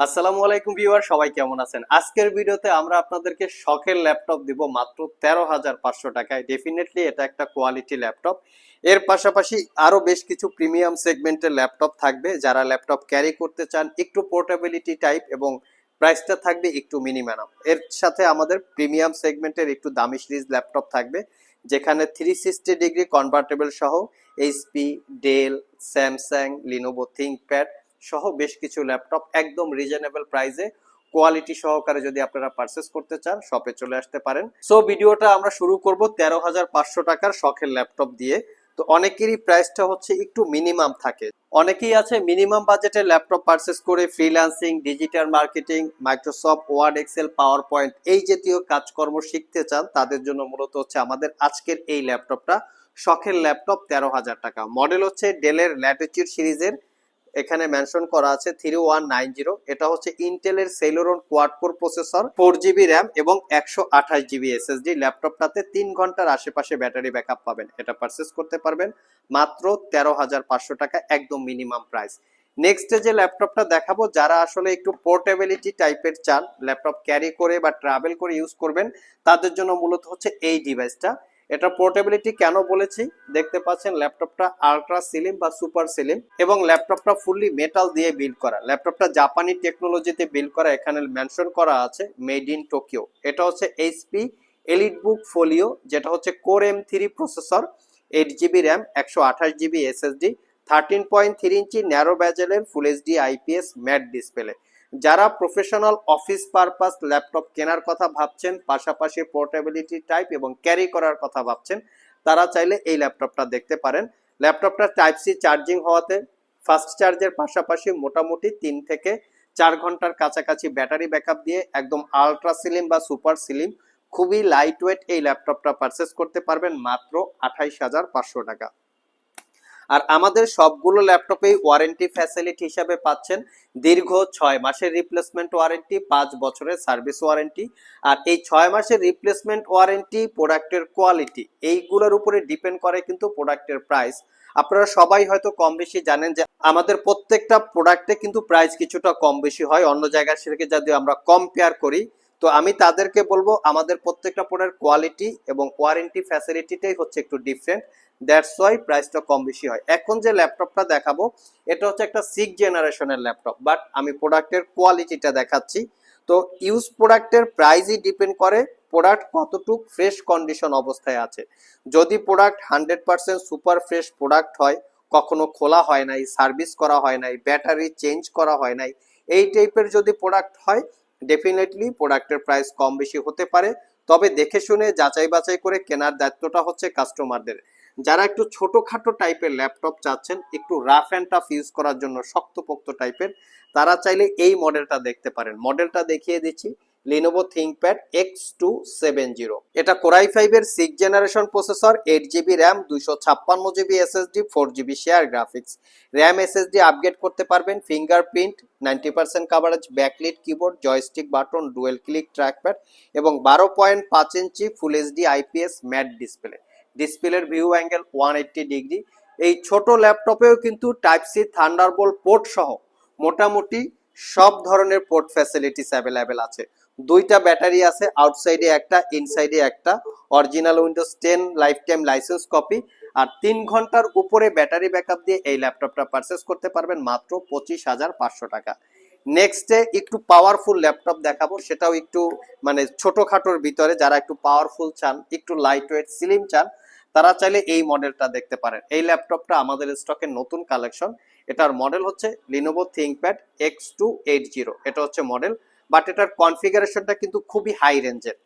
আসসালামু আলাইকুম ভিউয়ার, সবাই কেমন আছেন? আজকের ভিডিওতে আমরা আপনাদেরকে শখের ল্যাপটপ দিব মাত্র তেরো হাজার পাঁচশো টাকায়। ডেফিনেটলি এটা একটা কোয়ালিটি ল্যাপটপ। এর পাশাপাশি আরও বেশ কিছু প্রিমিয়াম সেগমেন্টের ল্যাপটপ থাকবে। যারা ল্যাপটপ ক্যারি করতে চান, একটু পোর্টেবিলিটি টাইপ এবং প্রাইসটা থাকবে একটু মিনিমাম এর সাথে আমাদের প্রিমিয়াম সেগমেন্টের একটু দামি সিরিজ ল্যাপটপ থাকবে, যেখানে থ্রি সিক্সটি ডিগ্রি কনভার্টেবল সহ HP Dell Samsung Lenovo ThinkPad সহ বেশ কিছু ল্যাপটপ একদম রিজনেবল প্রাইসে কোয়ালিটি সহকারে যদি আপনারা পারচেস করতে চান শপে চলে আসতে পারেন। সো ভিডিওটা আমরা শুরু করব তেরো হাজার পাঁচশো টাকার শখের ল্যাপটপ দিয়ে। তো অনেকেরই প্রাইসটা হচ্ছে একটু মিনিমাম থাকে। অনেকেই আছে মিনিমাম বাজেটে ল্যাপটপ পারচেস করে freelancing digital marketing Microsoft Word Excel PowerPoint এই জাতীয় কাজকর্ম শিখতে চান, তাদের জন্য মূলত হচ্ছে আমাদের আজকের এই ল্যাপটপটা। শখের ল্যাপটপ তেরো হাজার টাকা। মডেল হচ্ছে ডেলের ল্যাটিচিউড সিরিজের এখানে মেনশন করা আছে থ্রি ওয়ান নাইন জিরো এটা হচ্ছে ইন্টেলের Celeron quad core processor four GB RAM এবং একশো আঠাশ জিবি এসএসডি ল্যাপটপটাতে তিন ঘণ্টার আশেপাশে ব্যাটারি ব্যাকআপ পাবেন। এটা পারচেস করতে পারবেন। মাত্র তেরো হাজার পাঁচশো টাকা একদম মিনিমাম প্রাইস নেক্সট যে ল্যাপটপটা দেখাবো, যারা আসলে একটু পোর্টেবিলিটি টাইপের চান, ল্যাপটপ ক্যারি করে বা ট্রাভেল করে ইউজ করবেন, তাদের জন্য মূলত হচ্ছে এই ডিভাইসটা এটা পোর্টেবিলিটি কেন বলেছি? দেখতে পাচ্ছেন ল্যাপটপটা আলট্রা সিলিম বা সুপার সিলিম এবং ল্যাপটপটা ফুললি মেটাল দিয়ে বিল্ড করা। ল্যাপটপটা জাপানি টেকনোলজিতে বিল্ড করা, এখানে মেনশন করা আছে মেড ইন টোকিও এটা হচ্ছে এইচপি এলিট বুক ফোলিও যেটা হচ্ছে core M three processor eight GB RAM একশো আঠাশ GB SSD thirteen point three inch narrow ব্যাজেলের full HD IPS matte display যারা প্রফেশনাল অফিস পারপাস ল্যাপটপ কেনার কথা ভাবছেন, পাশাপাশি পোর্টেবিলিটি টাইপ এবং ক্যারি করার কথা ভাবছেন, তারা চাইলে এই ল্যাপটপটা দেখতে পারেন। ল্যাপটপটা টাইপ সি চার্জিং হওয়াতে ফাস্ট চার্জের পাশাপাশি মোটামুটি তিন থেকে চার ঘণ্টার কাছাকাছি ব্যাটারি ব্যাকআপ দিয়ে একদম আলট্রা সিলিম বা সুপার সিলিম খুবই লাইট ওয়েট এই ল্যাপটপটা পারচেস করতে পারবেন মাত্র আঠাইশ হাজার পাঁচশো টাকা। আর আমাদের সবগুলো ল্যাপটপেই ওয়ারেন্টি ফ্যাসিলিটি হিসাবে পাচ্ছেন দীর্ঘ ছয় মাসের রিপ্লেসমেন্ট ওয়ারেন্টি পাঁচ বছরের সার্ভিস ওয়ারেন্টি আর এই ছয় মাসের রিপ্লেসমেন্ট ওয়ারেন্টি প্রোডাক্টের কোয়ালিটি এইগুলোর উপরে ডিপেন্ড করে কিন্তু প্রোডাক্টের প্রাইস আপনারা সবাই হয়তো কম বেশি জানেন যে আমাদের প্রত্যেকটা প্রোডাক্টে কিন্তু প্রাইস কিছুটা কম বেশি হয়। অন্য জায়গার সেটাকে যদি আমরা কম্পেয়ার করি, তো আমি তাদেরকে বলব আমাদের প্রত্যেকটা প্রোডাক্ট কোয়ালিটি এবং ওয়ারেন্টি ফ্যাসিলিটিটাই হচ্ছে একটু ডিফারেন্ট দ্যাটস ওয়াই প্রাইসটা কম বেশি হয়। এখন যে ল্যাপটপটা দেখাবো, এটা হচ্ছে একটা সিক্স জেনারেশনের ল্যাপটপ বাট আমি প্রোডাক্টের কোয়ালিটিটা দেখাচ্ছি। তো ইউজ প্রোডাক্টের প্রাইসই ডিপেন্ড করে প্রোডাক্ট কতটুক ফ্রেশ কন্ডিশন অবস্থায় আছে। যদি product hundred percent super fresh product হয়, কখনো খোলা হয় নাই সার্ভিস করা হয় নাই ব্যাটারি চেঞ্জ করা হয় নাই, এই টাইপের যদি প্রোডাক্ট হয় ডেফিনেটলি প্রোডাক্টের প্রাইস কম বেশি হতে পারে। তবে দেখে শুনে যাচাই বাছাই করে কেনার দায়িত্বটা হচ্ছে কাস্টমারদের যারা একটু ছোটখাটো টাইপের ল্যাপটপ চাচ্ছেন, একটু রাফ অ্যান্ড টাফ ইউজ করার জন্য শক্তপোক্ত টাইপের তারা চাইলে এই মডেলটা দেখতে পারেন। মডেলটা দেখিয়ে দিচ্ছি Lenovo ThinkPad X two seven zero এটা কোরাই ফাইভের six generation processor eight GB RAM দুশো ছাপ্পান্ন GB SSD four GB share graphics RAM SSD upgrade করতে পারবেন fingerprint ninety percent coverage backlit keyboard joystick button dual click trackpad এবং বারো point পাঁচ inch full HD IPS matte display ডিসপ্লের view angle one degree এই ছোট ল্যাপটপেও কিন্তু type C Thunderbolt port সহ মোটামুটি সব ধরনের পোর্ট ফ্যাসিলিটিস অ্যাভেলেবেল আছে। দুইটা ব্যাটারি আছে আউটসাইডে একটা ইনসাইডে একটা। Original Windows ten lifetime licence copy আর তিন ঘণ্টার উপরে ব্যাটারি ব্যাকআপ দিয়ে এই ল্যাপটপটা পারচেস করতে পারবেন মাত্র পঁচিশ হাজার পাঁচশো টাকা। নেক্সটে একটু পাওয়ারফুল ল্যাপটপ দেখাবো, সেটাও একটু মানে ছোটোখাটোর ভিতরে যারা একটু পাওয়ারফুল চান, একটু লাইট ওয়েট স্লিম চান তারা চাইলে এই মডেলটা দেখতে পারেন। এই ল্যাপটপটা আমাদের স্টকের নতুন কালেকশন। এটার মডেল হচ্ছে Lenovo ThinkPad X two eight zero এটা হচ্ছে মডেল, বাট এটার কনফিগারেশনটা কিন্তু খুবই হাই রেঞ্জের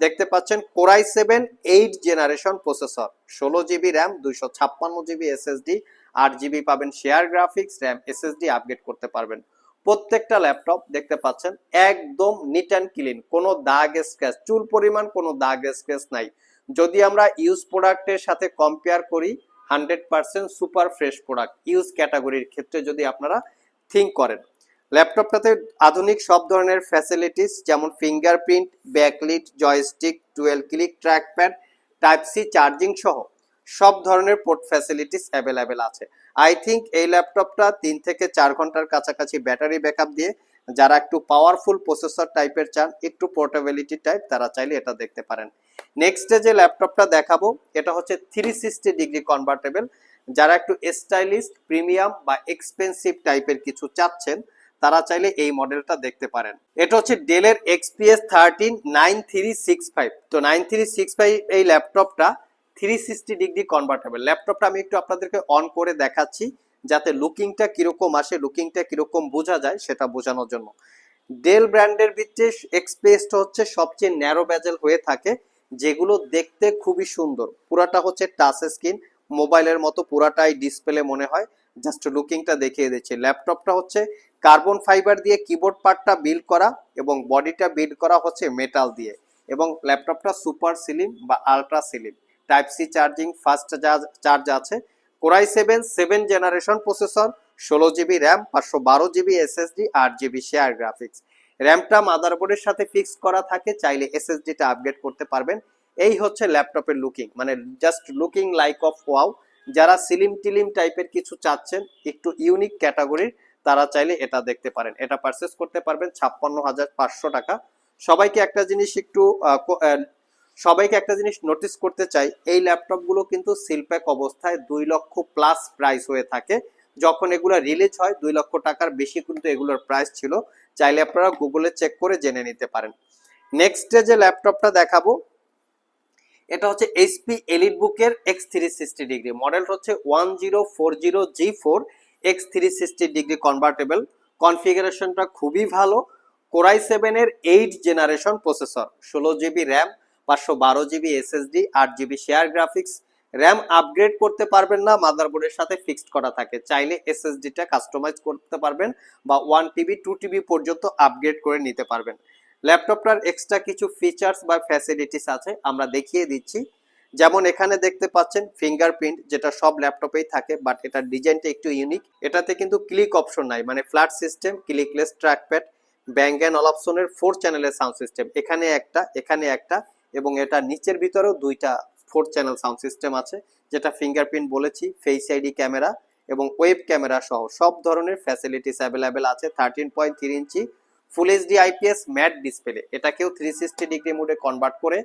দেখতে পাচ্ছেন core i seven eight generation processor ষোলো জিবি র্যাম, দুইশো ছাপ্পান্ন জিবি এসএসডি আট জিবি পাবেন share graphics RAM SSD upgrade করতে পারবেন। প্রত্যেকটা ল্যাপটপ দেখতে পাচ্ছেন একদম নিট অ্যান্ড ক্লিন কোনো দাগ স্ক্র্যাচ চুল পরিমাণ কোনো দাগ স্ক্র্যাচ নাই। যদি আমরা ইউজ প্রোডাক্টের সাথে কম্পেয়ার করি hundred percent super fresh product use ক্যাটাগরির ক্ষেত্রে যদি আপনারা থিঙ্ক করেন। ল্যাপটপটাতে আধুনিক সব ধরনের ফ্যাসিলিটিস যেমন fingerprint backlit joystick dual click trackpad type C charging সহ সব ধরনের পোর্ট ফ্যাসিলিটিস অ্যাভেলেবেল আছে। আই থিঙ্ক এই ল্যাপটপটা তিন থেকে চার ঘণ্টার কাছাকাছি ব্যাটারি ব্যাকআপ দিয়ে যারা একটু পাওয়ারফুল প্রসেসর টাইপের চান, একটু পোর্টেবিলিটি টাইপ তারা চাইলে এটা দেখতে পারেন। নেক্সটে যে ল্যাপটপটা দেখাবো, এটা হচ্ছে থ্রি সিক্সটি ডিগ্রি কনভার্টেবল যারা একটু স্টাইলিশ প্রিমিয়াম বা এক্সপেন্সিভ টাইপের কিছু চাচ্ছেন, তারা চাইলে এই মডেলটা দেখতে পারেন। এটা হচ্ছে ডেলের XPS thirteen nine three six five তো নাইন থ্রি সিক্স ফাইভ এই ল্যাপটপটা থ্রি সিক্সটি ডিগ্রি কনভার্টেবল ল্যাপটপটা আমি একটু আপনাদেরকে অন করে দেখাচ্ছি, যাতে লুকিংটা কীরকম আসে লুকিংটা কীরকম বোঝা যায়, সেটা বোঝানোর জন্য। ডেল ব্র্যান্ডের ভিত্তিতে এক্সপিএসটা হচ্ছে সবচেয়ে ন্যারো ব্যাজেল হয়ে থাকে। যেগুলো দেখতে খুবই সুন্দর। পুরাটা হচ্ছে টাচ স্ক্রিন মোবাইলের মতো পুরাটাই ডিসপ্লে মনে হয়। জাস্ট লুকিংটা দেখিয়ে দিচ্ছি। ল্যাপটপটা হচ্ছে কার্বন ফাইবার দিয়ে কিবোর্ড পার্টটা বিল্ড করা এবং বডিটা বিল্ড করা হচ্ছে মেটাল দিয়ে এবং ল্যাপটপটা সুপার সিলিম বা ultra slim type C charging fast charge আছে। Core i seven seven generation processor ষোলো জিবি র্যাম পাঁচশো বারো জিবি এসএসডি আট জিবি শেয়ার গ্রাফিক্স র্যামটা মাদারবোর্ডের সাথে ফিক্সড করা থাকে, চাইলে এসএসডিটা আপগ্রেড করতে পারবেন। এই হচ্ছে ল্যাপটপের লুকিং মানে just looking like of wow যারা সিলিম টিলিম টাইপের কিছু চাচ্ছেন, একটু ইউনিক ক্যাটাগরির তারা চাইলে এটা দেখতে পারেন। এটা পারচেস করতে পারবেন ছাপ্পান্ন হাজার পাঁচশো টাকা। সবাইকে একটা জিনিস একটু সবাইকে একটা জিনিস নোটিস করতে চাই, এই ল্যাপটপগুলো কিন্তু সিলপ্যাক অবস্থায় দুই লক্ষ প্লাস প্রাইস হয়ে থাকে। যখন এগুলো রিলিজ হয়, দুই লক্ষ টাকার বেশি কিন্তু এগুলোর প্রাইস ছিল। চাইলে আপনারা গুগলে চেক করে জেনে নিতে পারেন। নেক্সট যে ল্যাপটপটা দেখাবো, এটা হচ্ছে এইচপি এলিট বুকের X three sixty degree model হচ্ছে one zero four zero G four X three sixty degree convertible কনফিগারেশনটা খুবই ভালো। কোরাই সেভেনের এইট জেনারেশন প্রসেসর ষোলো জিবি র্যাম পাঁচশো বারো জিবি এসএসডি আট GB share graphics RAM upgrade করতে পারবেন না মাদারবোর্ডের সাথে ফিক্সড করা থাকে। চাইলে এসএসডিটা কাস্টমাইজ করতে পারবেন বা ওয়ান টিবি টু টিবি পর্যন্ত আপগ্রেড করে নিতে পারবেন। ল্যাপটপটার এক্সট্রা কিছু ফিচার্স বা ফ্যাসিলিটিস আছে, আমরা দেখিয়ে দিচ্ছি। যেমন এখানে দেখতে পাচ্ছেন ফিঙ্গারপ্রিন্ট যেটা সব ল্যাপটপেই থাকে বাট এটার ডিজাইনটা একটু ইউনিক এটাতে কিন্তু ক্লিক অপশন নাই মানে flat system clickless trackpad Bang and অপশনের ফোর চ্যানেলের সাউন্ড সিস্টেম এখানে একটা এখানে একটা, এবং এটা নিচের ভিতরেও দুইটা ফোর চ্যানেল সাউন্ড সিস্টেম আছে, যেটা ফিঙ্গারপ্রিন্ট বলেছি ফেস আইডি ক্যামেরা এবং ওয়েব ক্যামেরা সহ সব ধরনের ফ্যাসিলিটিস অ্যাভেলেবেল আছে thirteen point three inch full HD IPS matte display এটাকেও থ্রি সিক্সটি ডিগ্রি মোডে কনভার্ট করে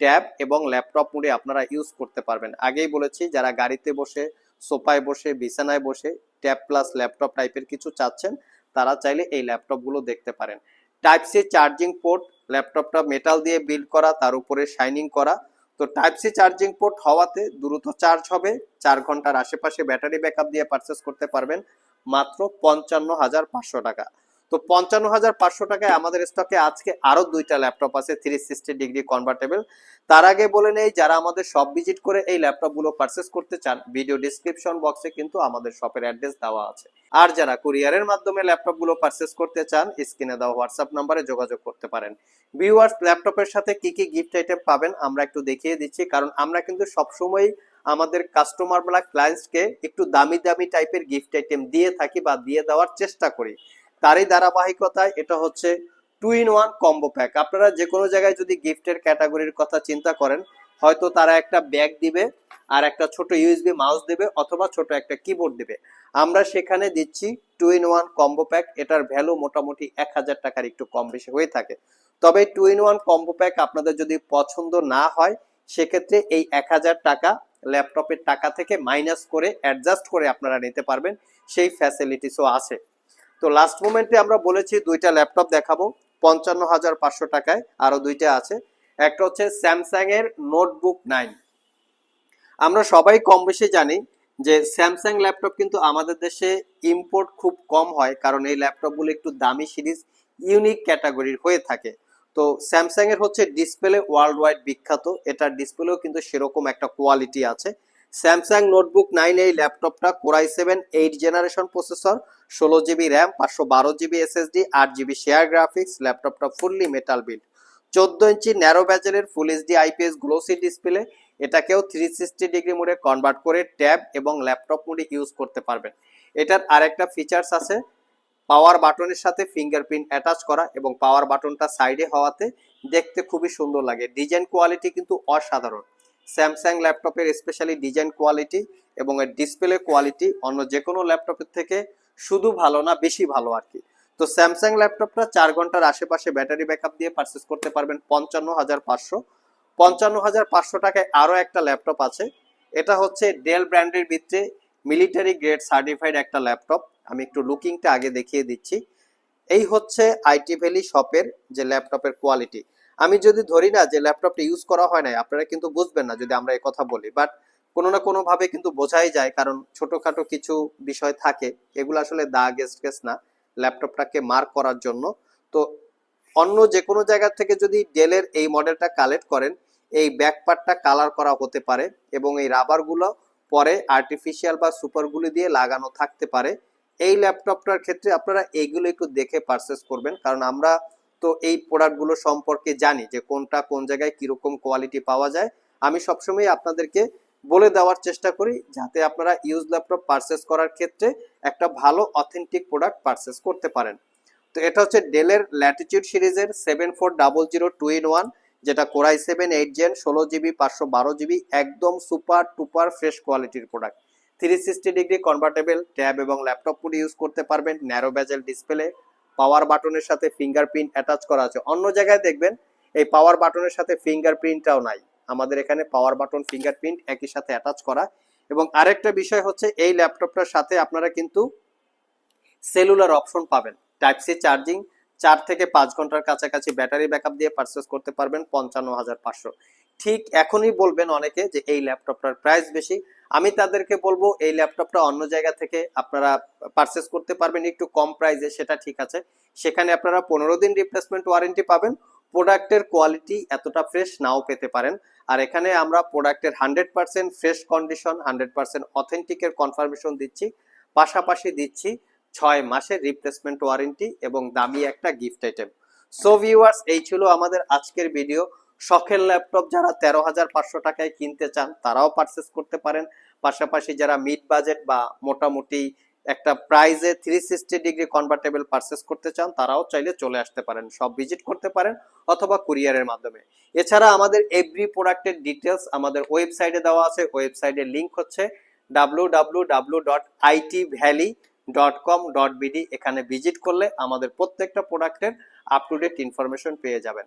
ট্যাব এবং ল্যাপটপ মোডে আপনারা ইউজ করতে পারবেন। আগেই বলেছি, যারা গাড়িতে বসে, সোফায় বসে, বিছানায় বসে ট্যাব প্লাস ল্যাপটপ টাইপের কিছু চাচ্ছেন, তারা চাইলে এই ল্যাপটপগুলো দেখতে পারেন। টাইপ সি চার্জিং পোর্ট ল্যাপটপটা মেটাল দিয়ে বিল্ড করা, তার উপরে শাইনিং করা তো টাইপ সি চার্জিং পোর্ট হওয়াতে দ্রুত চার্জ হবে। চার ঘণ্টার আশেপাশে ব্যাটারি ব্যাকআপ দিয়ে পারচেস করতে পারবেন। মাত্র পঞ্চান্ন হাজার পাঁচশো টাকা। তো পঞ্চান্ন হাজার পাঁচশো টাকায় আমাদের স্টকে আজকে আরও দুইটা ল্যাপটপ আছে থ্রি সিক্সটি ডিগ্রি কনভার্টেবল তার আগে বলে নেই, যারা আমাদের শপ ভিজিট করে এই ল্যাপটপগুলো পারচেস করতে চান ভিডিও ডিসক্রিপশন বক্সে কিন্তু আমাদের শপের অ্যাড্রেস দেওয়া আছে। আর যারা কুরিয়ারের মাধ্যমে ল্যাপটপগুলো পারচেস করতে চান স্ক্রিনে দেওয়া হোয়াটসঅ্যাপ নাম্বারে যোগাযোগ করতে পারেন। ভিউয়ার্স ল্যাপটপের সাথে কি কি গিফট আইটেম পাবেন, আমরা একটু দেখিয়ে দিচ্ছি, কারণ আমরা কিন্তু সবসময় আমাদের কাস্টমার বা ক্লায়েন্টসকে একটু দামি দামি টাইপের গিফট আইটেম দিয়ে থাকি বা দিয়ে দেওয়ার চেষ্টা করি। তারই ধারাবাহিকতায় এটা হচ্ছে two in one combo pack আপনারা যে কোনো জায়গায় যদি গিফটের ক্যাটাগরির কথা চিন্তা করেন, হয়তো তারা একটা ব্যাগ দিবে আর একটা ছোট ইউএসবি মাউস দেবে অথবা ছোট একটা কিবোর্ড দেবে। আমরা সেখানে দিচ্ছি two in one combo pack এটার ভ্যালু মোটামুটি এক হাজার টাকার একটু কম বেশি হয়ে থাকে। তবে two in one combo pack আপনাদের যদি পছন্দ না হয়, সেক্ষেত্রে এই এক হাজার টাকা ল্যাপটপের টাকা থেকে মাইনাস করে অ্যাডজাস্ট করে আপনারা নিতে পারবেন। সেই ফ্যাসিলিটিসও আছে। তো লাস্ট মোমেন্টে আমরা বলেছি দুইটা ল্যাপটপ দেখাবো পঞ্চান্ন হাজার পাঁচশো টাকায় আরও দুইটা আছে। একটা হচ্ছে স্যামসাং এর নোটবুক নাইন। আমরা সবাই কম বেশি জানি যে স্যামসাং ল্যাপটপ কিন্তু আমাদের দেশে ইম্পোর্ট খুব কম হয়, কারণ এই ল্যাপটপগুলো একটু দামি সিরিজ ইউনিক ক্যাটাগরির হয়ে থাকে। তো স্যামসাং এর হচ্ছে ডিসপ্লে ওয়ার্ল্ড ওয়াইড বিখ্যাত, এটার ডিসপ্লেও কিন্তু সেরকম একটা কোয়ালিটি আছে। স্যামসাং নোটবুক নাইন এই ল্যাপটপটা core i seven eight generation processor, ষোলো জিবি র্যাম, পাঁচশো বারো জিবি এসএসডি, আট জিবি শেয়ার গ্রাফিক্স, ল্যাপটপটা ফুললি মেটাল বিল্ড চোদ্দ inch narrow ব্যাজেলের full HD IPS glossy display এটাকেও থ্রি সিক্সটি ডিগ্রি মোডে কনভার্ট করে ট্যাব এবং ল্যাপটপ মোডে ইউজ করতে পারবেন। এটার আরেকটা ফিচার্স আছে পাওয়ার বাটনের সাথে ফিঙ্গারপ্রিন্ট অ্যাটাচ করা এবং পাওয়ার বাটনটা সাইডে হওয়াতে দেখতে খুবই সুন্দর লাগে। ডিজাইন কোয়ালিটি কিন্তু অসাধারণ। স্যামসাং ল্যাপটপের স্পেশালি ডিজাইন কোয়ালিটি এবং এর ডিসপ্লে কোয়ালিটি অন্য যে কোনো ল্যাপটপের থেকে শুধু ভালো না, বেশি ভালো আর কি তো স্যামসাং ল্যাপটপটা চার ঘণ্টার আশেপাশে ব্যাটারি ব্যাকআপ দিয়ে পারচেস করতে পারবেন পঞ্চান্ন হাজার পাঁচশো। পঞ্চান্ন হাজার পাঁচশো টাকায় আরও একটা ল্যাপটপ আছে। এটা হচ্ছে ডেল ব্র্যান্ডের ভিতরে মিলিটারি গ্রেড সার্টিফাইড একটা ল্যাপটপ আমি একটু লুকিংটা আগে দেখিয়ে দিচ্ছি। এই হচ্ছে আইটি ভ্যালি শপের যে ল্যাপটপের কোয়ালিটি আমি যদি ধরি না যে ল্যাপটপটা ইউজ করা হয় না আপনারা কিন্তু বুঝবেন না যদি আমরা এই কথা বলি। বাট কোনো না কোনো ভাবে কিন্তু বোঝাই যায়, কারণ ছোটখাটো কিছু বিষয় থাকে, এগুলো আসলে দাগ স্কেচ না ল্যাপটপটাকে মার্ক করার জন্য। তো অন্য যে কোনো জায়গা থেকে যদি ডেলের এই মডেলটা কালেক্ট করেন, এই ব্যাকপার্টটা কালার করা হতে পারে এবং এই রাবারগুলো পরে আর্টিফিশিয়াল বা সুপারগুলি দিয়ে লাগানো থাকতে পারে। এই ল্যাপটপটার ক্ষেত্রে আপনারা এইগুলো একটু দেখে পারচেস করবেন, কারণ আমরা তো এই প্রোডাক্টগুলো সম্পর্কে জানি যে কোনটা কোন জায়গায় কীরকম কোয়ালিটি পাওয়া যায়। আমি সবসময় আপনাদেরকে বলে দেওয়ার চেষ্টা করি যাতে আপনারা ইউজ ল্যাপটপ পারচেস করার ক্ষেত্রে একটা ভালো অথেন্টিক প্রোডাক্ট পারচেস করতে পারেন। তো এটা হচ্ছে ডেলের ল্যাটিটিউড সিরিজের seven four double zero two in one যেটা core i seven eight gen ষোলো জিবি পাঁচশো বারো জিবি একদম সুপার টুপার ফ্রেশ কোয়ালিটির product three sixty degree convertible tab এবং ল্যাপটপ পুরো ইউজ করতে পারবেন ন্যারো ব্যাজেল ডিসপ্লে পাওয়ার বাটনের সাথে ফিঙ্গারপ্রিন্ট অ্যাটাচ করা আছে। অন্য জায়গায় দেখবেন, এই পাওয়ার বাটনের সাথে ফিঙ্গারপ্রিন্টটাও নাই। আমাদের এখানে পাওয়ার বাটন ফিঙ্গারপ্রিন্ট একই সাথে অ্যাটাচ করা। এবং আরেকটা বিষয় হচ্ছে, এই ল্যাপটপটার সাথে আপনারা কিন্তু সেলুলার অপশন পাবেন। টাইপ সি চার্জিং চার থেকে পাঁচ ঘণ্টার কাছাকাছি ব্যাটারি ব্যাকআপ দিয়ে পারচেস করতে পারবেন পঞ্চান্ন হাজার পাঁচশো। ঠিক এখনই বলবেন অনেকে যে এই ল্যাপটপটার প্রাইস বেশি। আমি তাদেরকে বলব, এই ল্যাপটপটা অন্য জায়গা থেকে আপনারা পারচেস করতে পারবেন একটু কম প্রাইসে সেটা ঠিক আছে। সেখানে আপনারা পনেরো দিন রিপ্লেসমেন্ট ওয়ারেন্টি পাবেন। প্রোডাক্টের কোয়ালিটি এতটা ফ্রেশ নাও পেতে পারেন। আর এখানে আমরা প্রোডাক্টের hundred percent fresh condition hundred percent অথেন্টিকের confirmation দিচ্ছি। পাশাপাশি দিচ্ছি ছয় মাসের রিপ্লেসমেন্ট ওয়ারেন্টি এবং দামি একটা গিফট আইটেম সো ভিউয়ার্স এই ছিল আমাদের আজকের ভিডিও শখের ল্যাপটপ যারা তেরো হাজার পাঁচশো টাকায় কিনতে চান, তারাও পারচেস করতে পারেন। পাশাপাশি যারা মিড বাজেট বা মোটামুটি একটা প্রাইজে three sixty degree convertible purchase করতে চান, তারাও চাইলে চলে আসতে পারেন। সব ভিজিট করতে পারেন অথবা কুরিয়ারের মাধ্যমে। এছাড়া আমাদের এভরি প্রোডাক্টের ডিটেলস আমাদের ওয়েবসাইটে দেওয়া আছে। ওয়েবসাইটের লিঙ্ক হচ্ছে W dot IT valley dot com dot BD এখানে ভিজিট করলে আমাদের প্রত্যেকটা প্রোডাক্টের আপ টু ডেট ইনফরমেশন পেয়ে যাবেন।